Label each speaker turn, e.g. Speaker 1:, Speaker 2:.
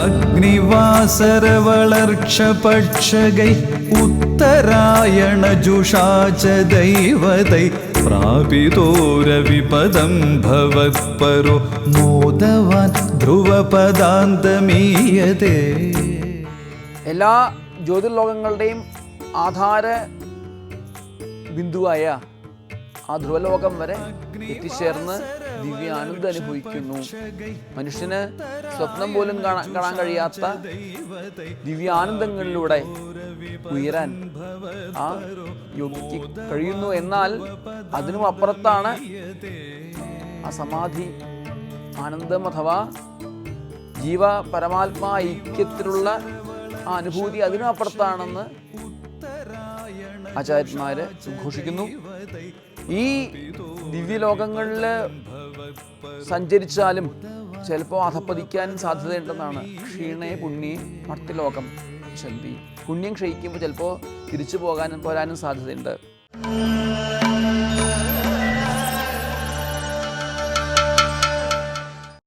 Speaker 1: അഗ്നിവാസരവളർക്ഷപക്ഷകൈ ഉത്തരായണ ജുഷാച ദൈവതൈ പ്രാപിതോരവിപദം ഭവത്പരോ മോദവാൻ ധ്രുവപദാന്തമീയതേ.
Speaker 2: എല്ലാ ജ്യോതിർലോകങ്ങളുടെയും ആധാര ബിന്ദുവായ ആ ധ്രുവലോകം വരെ എത്തിച്ചേർന്ന് ദിവ്യാനന്ദം അനുഭവിക്കുന്നു. മനുഷ്യന് സ്വപ്നം പോലും കാണാൻ കാണാൻ കഴിയാത്ത ദിവ്യാനന്ദങ്ങളിലൂടെ ഉയരാൻ ആ യോഗിക്ക് കഴിയുന്നു. എന്നാൽ അതിനും അപ്പുറത്താണ് ആ സമാധി. ആനന്ദം അഥവാ ജീവ പരമാത്മാ ഐക്യത്തിലുള്ള ആ അനുഭൂതി അതിനും അപ്പുറത്താണെന്ന് ആചാര്യന്മാര് ഉദ്ഘോഷിക്കുന്നു ഈ ദിവ്യലോകങ്ങളിൽ സഞ്ചരിച്ചാലും ചിലപ്പോൾ അധപ്പതിക്കാൻ സാധ്യതയുണ്ടെന്നാണ്. ക്ഷീണേ പുണ്യേ മർത്യലോകം ചന്തി പുണ്യം ക്ഷയിക്കുമ്പോൾ ചിലപ്പോൾ തിരിച്ചു പോകാനും പോരാനും സാധ്യതയുണ്ട്.